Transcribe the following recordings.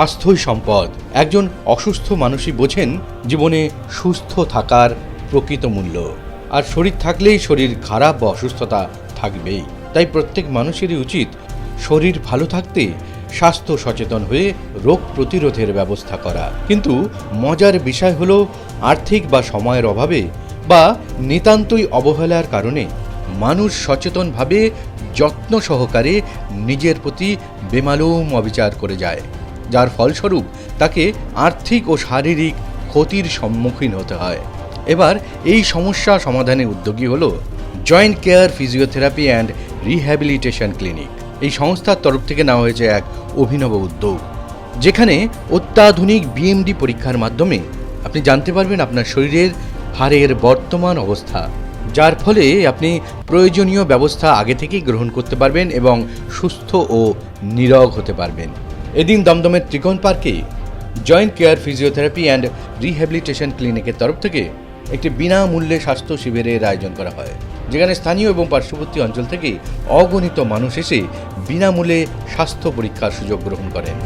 স্বাস্থ্যই সম্পদ। একজন অসুস্থ মানুষই বোঝেন জীবনে সুস্থ থাকার প্রকৃত মূল্য। আর শরীর থাকলেই শরীর খারাপ বা অসুস্থতা থাকবেই। তাই প্রত্যেক মানুষেরই উচিত শরীর ভালো থাকতে স্বাস্থ্য সচেতন হয়ে রোগ প্রতিরোধের ব্যবস্থা করা। কিন্তু মজার বিষয় হলো আর্থিক বা সময়ের অভাবে বা নিতান্তই অবহেলার কারণে মানুষ সচেতনভাবে যত্ন সহকারে নিজের প্রতি বেমালুম অবিচার করে যায়। যার ফলস্বরূপ তাকে আর্থিক ও শারীরিক ক্ষতির সম্মুখীন হতে হয়। এবার এই সমস্যা সমাধানের উদ্যোগী হল joint care physiotherapy and rehabilitation clinic এই সংস্থার তরফ থেকে নেওয়া হয়েছে এক অভিনব উদ্যোগ, যেখানে অত্যাধুনিক বিএমডি পরীক্ষার মাধ্যমে আপনি জানতে পারবেন আপনার শরীরের হাড়ের বর্তমান অবস্থা, যার ফলে আপনি প্রয়োজনীয় ব্যবস্থা আগে থেকেই গ্রহণ করতে পারবেন এবং সুস্থ ও নিরোগ হতে পারবেন। এদিন দমদমের ত্রিকোণ পার্কে joint care physiotherapy and rehabilitation ক্লিনিকের তরফ থেকে একটি বিনামূল্যে স্বাস্থ্য শিবিরের আয়োজন করা হয়, যেখানে স্থানীয় এবং পার্শ্ববর্তী অঞ্চল থেকে অগণিত মানুষ এসে বিনামূল্যে স্বাস্থ্য পরীক্ষার সুযোগ গ্রহণ করেন।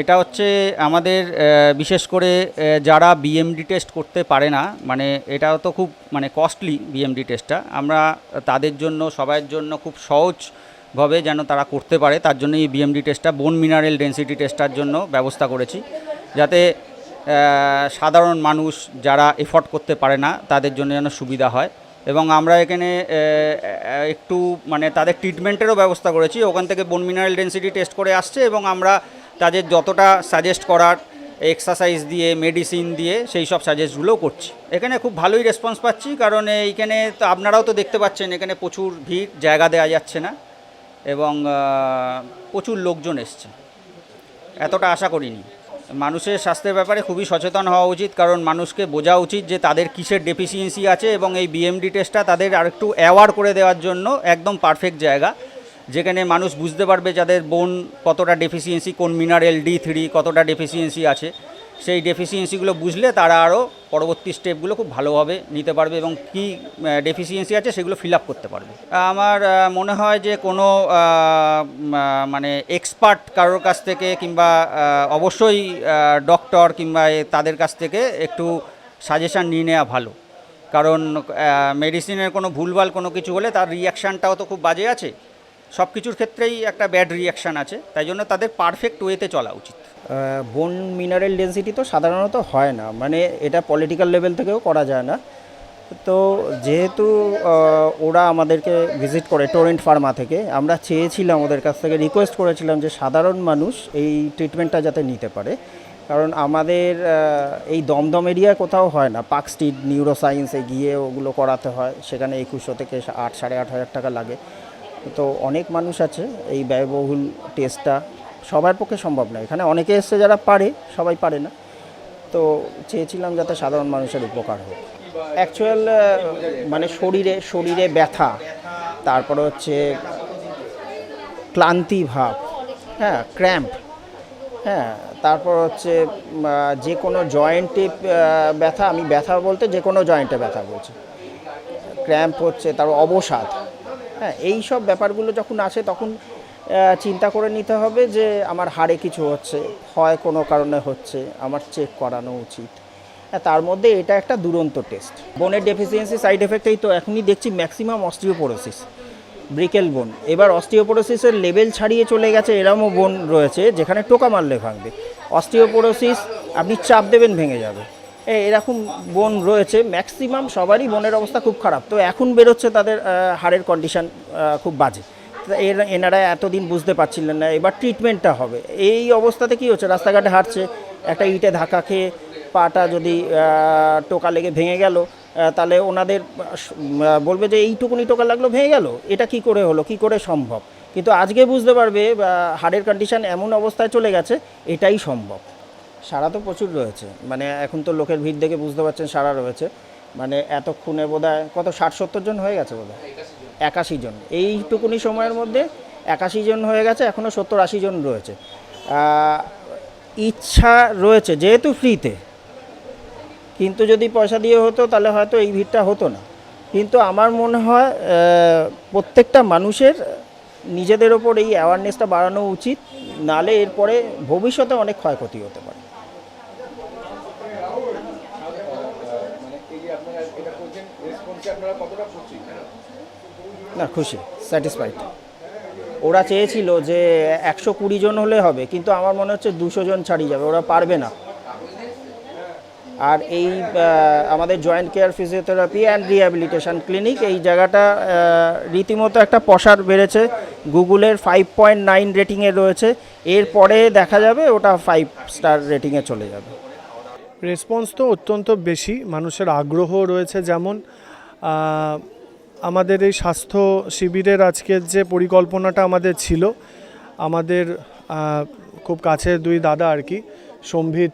এটা হচ্ছে আমাদের বিশেষ করে যারা বিএমডি টেস্ট করতে পারে না মানে এটা তো খুব মানে কস্টলি বিএমডি টেস্টটা আমরা তাদের জন্য সবার জন্য খুব সহজভাবে যেন তারা করতে পারে, তার জন্য এই বিএমডি টেস্টটা বোন মিনারেল ডেন্সিটি টেস্টটার জন্য ব্যবস্থা করেছি, যাতে সাধারণ মানুষ যারা এফোর্ড করতে পারে না, তাদের জন্য যেন সুবিধা হয়, এবং আমরা এখানে একটু মানে তাদের ট্রিটমেন্টেরও ব্যবস্থা করেছি, ওখান থেকে বোন মিনারেল ডেন্সিটি টেস্ট করে আসছে, এবং আমরা তাদের যতটা সাজেস্ট করার এক্সারসাইজ দিয়ে মেডিসিন দিয়ে, সেই সব সাজেস্টগুলোও করছি। এখানে খুব ভালোই রেসপন্স পাচ্ছি, কারণ এইখানে তো আপনারাও তো দেখতে পাচ্ছেন, এখানে প্রচুর ভিড়, জায়গা দেওয়া যাচ্ছে না এবং প্রচুর লোকজন এসছে। এতটা আশা করিনি। মানুষের স্বাস্থ্যের ব্যাপারে খুবই সচেতন হওয়া উচিত, কারণ মানুষকে বোঝা উচিত যে তাদের কিসের ডেফিসিয়েন্সি আছে এবং এই বিএমডি টেস্টটা তাদের আরেকটু অ্যাওয়ার করে দেওয়ার জন্য একদম পারফেক্ট জায়গা। যেখানে মানুষ বুঝতে পারবে যাদের বোন কতটা ডেফিসিয়েন্সি কোন মিনারেল ডি থ্রি কতটা ডেফিসিয়েন্সি আছে। সেই ডেফিসিয়েন্সিগুলো বুঝলে তারা আরও পরবর্তী স্টেপগুলো খুব ভালোভাবে নিতে পারবে এবং কী ডেফিসিয়েন্সি আছে সেগুলো ফিল আপ করতে পারবে। আমার মনে হয় যে কোনো মানে এক্সপার্ট কারোর কাছ থেকে কিংবা অবশ্যই ডক্টর কিংবা তাদের কাছ থেকে একটু সাজেশান নিয়ে নেওয়া ভালো। কারণ মেডিসিনের কোনো ভুলভাল কোনো কিছু হলে তার রিয়াকশানটাও তো খুব বাজে আছে। সব কিছুর ক্ষেত্রেই একটা ব্যাড রিয়াকশান আছে, তাই জন্য তাদের পারফেক্ট ওয়েতে চলা উচিত। বোন মিনারেল ডেন্সিটি তো সাধারণত হয় না মানে এটা পলিটিক্যাল লেভেল থেকেও করা যায় না। তো যেহেতু ওরা আমাদেরকে ভিজিট করে টোরেন্ট ফার্মা থেকে, আমরা চেয়েছিলাম ওদের কাছ থেকে রিকোয়েস্ট করেছিলাম যে সাধারণ মানুষ এই ট্রিটমেন্টটা যাতে নিতে পারে। কারণ আমাদের এই দমদম এরিয়ায় কোথাও হয় না পার্ক স্ট্রিট নিউরো সায়েন্সে গিয়ে ওগুলো করাতে হয়, সেখানে একুশশো থেকে আট, সাড়ে আট হাজার টাকা লাগে। তো অনেক মানুষ আছে, এই ব্যয়বহুল টেস্টটা সবার পক্ষে সম্ভব নয় এখানে অনেকে এসছে যারা পারে, সবাই পারে না। তো চেয়েছিলাম যাতে সাধারণ মানুষের উপকার হোক। অ্যাকচুয়াল মানে শরীরে শরীরে ব্যথা, তারপরে হচ্ছে ক্লান্তি ভাব হ্যাঁ ক্র্যাম্প হ্যাঁ তারপর হচ্ছে যে কোনো জয়েন্টে ব্যথা, আমি ব্যথা বলতে যে কোনো জয়েন্টে ব্যথা বলছি। ক্র্যাম্প হচ্ছে তার অবসাদ হ্যাঁ এই সব ব্যাপারগুলো যখন আসে তখন চিন্তা করে নিতে হবে যে আমার হাড়ে কিছু হচ্ছে, হয় কোনো কারণে হচ্ছে, আমার চেক করানো উচিত। হ্যাঁ তার মধ্যে এটা একটা দুরন্ত টেস্ট বোনের ডেফিসিয়েন্সি সাইড এফেক্টেই তো, এখনই দেখছি ম্যাক্সিমাম অস্টিওপোরোসিস ব্রিকেল বোন এবার অস্টিওপোরোসিসের লেভেল ছাড়িয়ে চলে গেছে, এরমও বোন রয়েছে, যেখানে টোকা মারলে ভাঙবে। অস্টিওপোরোসিস আপনি চাপ দেবেন, ভেঙে যাবে। এরকম বোন রয়েছে। ম্যাক্সিমাম সবারই বোনের অবস্থা খুব খারাপ। তো এখন বেরোচ্ছে তাদের হাড়ের কন্ডিশান খুব বাজে। এর, এনারা এতদিন বুঝতে পারছিলেন না, এবার ট্রিটমেন্টটা হবে। এই অবস্থাতে কি হচ্ছে? রাস্তাঘাটে হাঁটছে, একটা ইটে ধাক্কা খেয়ে পাটা যদি টোকা লেগে ভেঙে গেল তাহলে ওনাদের বলবে যে এইটুকুনি টোকা লাগল, ভেঙে গেল। এটা কি করে হলো? কি করে সম্ভব? কিন্তু আজকে বুঝতে পারবে হাড়ের কন্ডিশান এমন অবস্থায় চলে গেছে, এটাই সম্ভব। সারা তো প্রচুর রয়েছে। মানে এখন তো লোকের ভিড় দেখে বুঝতে পারছেন সারা রয়েছে। মানে এতক্ষণে বোধ কত, ষাট, সত্তর জন হয়ে গেছে বোধ হয় একাশি জন। এইটুকুনি সময়ের মধ্যে একাশি জন হয়ে গেছে এখনও সত্তর, আশি জন রয়েছে। ইচ্ছা রয়েছে, যেহেতু ফ্রিতে। কিন্তু যদি পয়সা দিয়ে হতো, তাহলে হয়তো এই ভিড়টা হতো না। কিন্তু আমার মনে হয় প্রত্যেকটা মানুষের নিজেদের ওপর এই অ্যাওয়ারনেসটা বাড়ানো উচিত। নালে এরপরে ভবিষ্যতে অনেক ক্ষয়ক্ষতি হতে পারে। না খুশি স্যাটিসফাইড ওরা চেয়েছিল যে একশো কুড়ি জন হলে হবে, কিন্তু আমার মনে হচ্ছে দুশো জন ছাড়িয়ে যাবে, ওরা পারবে না। আর এই আমাদের joint care physiotherapy and rehabilitation clinic এই জায়গাটা রীতিমতো একটা পসার বেড়েছে। গুগলের ফাইভ পয়েন্ট নাইন রেটিংয়ে রয়েছে। এরপরে দেখা যাবে, ওটা ফাইভ স্টার রেটিংয়ে চলে যাবে। রেসপন্স তো অত্যন্ত বেশি, মানুষের আগ্রহ রয়েছে যেমন আমাদের এই স্বাস্থ্য শিবিরের আজকের যে পরিকল্পনাটা আমাদের ছিল, আমাদের খুব কাছের দুই দাদা আর কি, সম্ভিত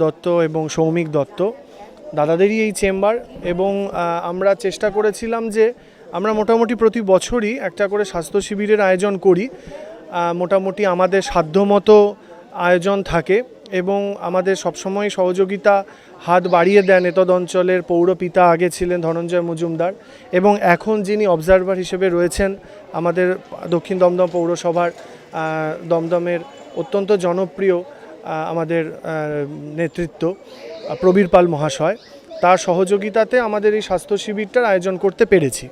দত্ত এবং সৌমিক দত্ত, দাদাদেরই এই চেম্বার এবং আমরা চেষ্টা করেছিলাম যে আমরা মোটামুটি প্রতি বছরই একটা করে স্বাস্থ্য শিবিরের আয়োজন করি। মোটামুটি আমাদের সাধ্যমতো আয়োজন থাকে। এবং আমাদের সবসময় সহযোগিতা হাত বাড়িয়ে দেন এতদ অঞ্চলের পৌরপিতা আগে ছিলেন ধনঞ্জয় মজুমদার এবং এখন যিনি অবজারভার হিসেবে রয়েছেন আমাদের দক্ষিণ দমদম পৌরসভার দমদমের অত্যন্ত জনপ্রিয় আমাদের নেতৃত্ব প্রবীর পাল মহাশয়। তার সহযোগিতাতে আমাদের এই স্বাস্থ্য শিবিরটার আয়োজন করতে পেরেছি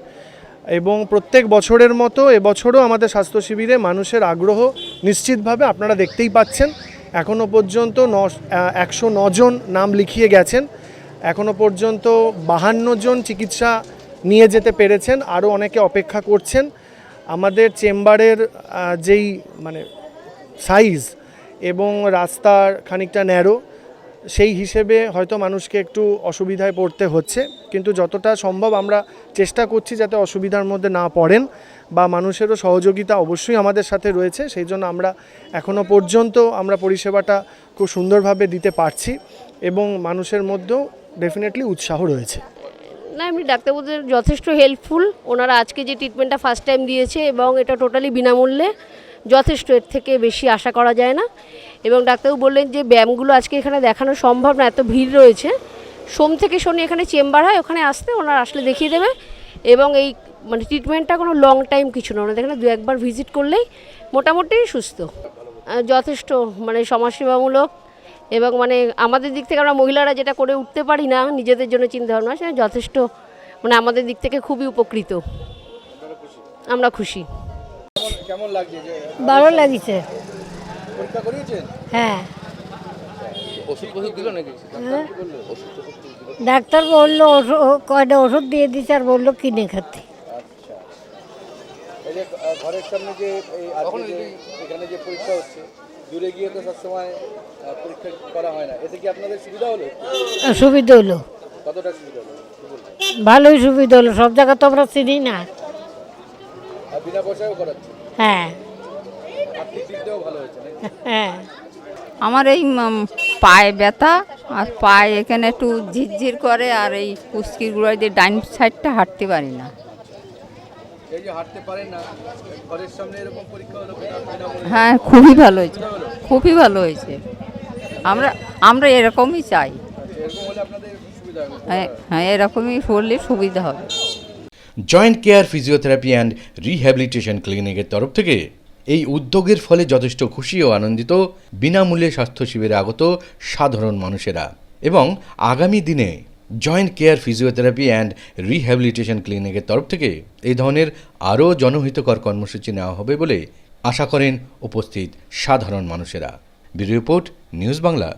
এবং প্রত্যেক বছরের মতো এবছরও আমাদের স্বাস্থ্য শিবিরে মানুষের আগ্রহ নিশ্চিতভাবে আপনারা দেখতেই পাচ্ছেন। এখনও পর্যন্ত ন একশো জন নাম লিখিয়ে গেছেন। এখনও পর্যন্ত বাহান্ন জন চিকিৎসা নিয়ে যেতে পেরেছেন আরও অনেকে অপেক্ষা করছেন। আমাদের চেম্বারের যেই মানে সাইজ এবং রাস্তার খানিকটা ন্যারো সেই হিসেবে হয়তো মানুষকে একটু অসুবিধায় পড়তে হচ্ছে। কিন্তু যতটা সম্ভব আমরা চেষ্টা করছি যাতে অসুবিধার মধ্যে না পড়েন বা মানুষেরও সহযোগিতা অবশ্যই আমাদের সাথে রয়েছে, সেই জন্য আমরা এখনও পর্যন্ত আমরা পরিষেবাটা খুব সুন্দরভাবে দিতে পারছি এবং মানুষের মধ্যেও ডেফিনেটলি উৎসাহ রয়েছে। না, এমনি ডাক্তারবাবুদের যথেষ্ট হেল্পফুল ওনারা আজকে যে ট্রিটমেন্টটা ফার্স্ট টাইম দিয়েছে এবং এটা টোটালি বিনামূল্যে যথেষ্ট, এর থেকে বেশি আশা করা যায় না। এবং ডাক্তারবাবু বললেন যে, ব্যায়ামগুলো আজকে এখানে দেখানো সম্ভব না, এত ভিড় রয়েছে। সোম থেকে শনি এখানে চেম্বার হয়, ওখানে আসতে ওনারা আসলে দেখিয়ে দেবে। এবং এই মানে ট্রিটমেন্টটা কোনো লং টাইম কিছু না, ওনাদের এখানে দু একবার ভিজিট করলেই মোটামুটি সুস্থ। যথেষ্ট মানে সমাজসেবামূলক এবং মানে আমাদের দিক থেকে আমরা মহিলারা যেটা করে উঠতে পারি না, নিজেদের জন্য চিন্তা ভাবনা সেটা যথেষ্ট মানে আমাদের দিক থেকে খুবই উপকৃত। আমরা খুশি। কেমন লাগছে যে ভালো লাগিছে। পরীক্ষা করিয়েছেন? হ্যাঁ। ওষুধ ওষুধ দিল নাকি? হ্যাঁ। ডাক্তার বলল ওষুধ কয়টা ওষুধ দিয়ে দিচ্ছে আর বলল কিনে খেতে আচ্ছা। এই যে আহ, ঘরের সামনে যে এই আজকে যে এখানে যে পরীক্ষা হচ্ছে দূরে গিয়ে তো সবসময় পরীক্ষা করা হয় না। এতে কি আপনাদের সুবিধা হলো? সুবিধা হলো। কতটা সুবিধা হলো? ভালোই সুবিধা হলো। সব জায়গা তো আমরা চিনি না। বিনা পয়সায়ও করাচ্ছে। হ্যাঁ? হ্যাঁ। আমার এই পায়ে ব্যথা আর পায়ে এখানে একটু ঝিরঝির করে আর এই কুস্কির গুঁড়ায় দিয়ে ডাইন সাইডটা হাঁটতে পারি না। হ্যাঁ খুবই ভালো হয়েছে। খুবই ভালো। হয়েছে। আমরা আমরা এরকমই চাই। হবে। হ্যাঁ হ্যাঁ এরকমই করলে সুবিধা হবে। Joint care physiotherapy and rehabilitation ক্লিনিকের তরফ থেকে এই উদ্যোগের ফলে যথেষ্ট খুশি ও আনন্দিত, বিনামূল্যে স্বাস্থ্য শিবিরে আগত সাধারণ মানুষেরা। এবং আগামী দিনে joint care physiotherapy and rehabilitation ক্লিনিকের তরফ থেকে এই ধরনের আরও জনহিতকর কর্মসূচি নেওয়া হবে বলে আশা করেন উপস্থিত সাধারণ মানুষেরা। Bureau report, news Bangla.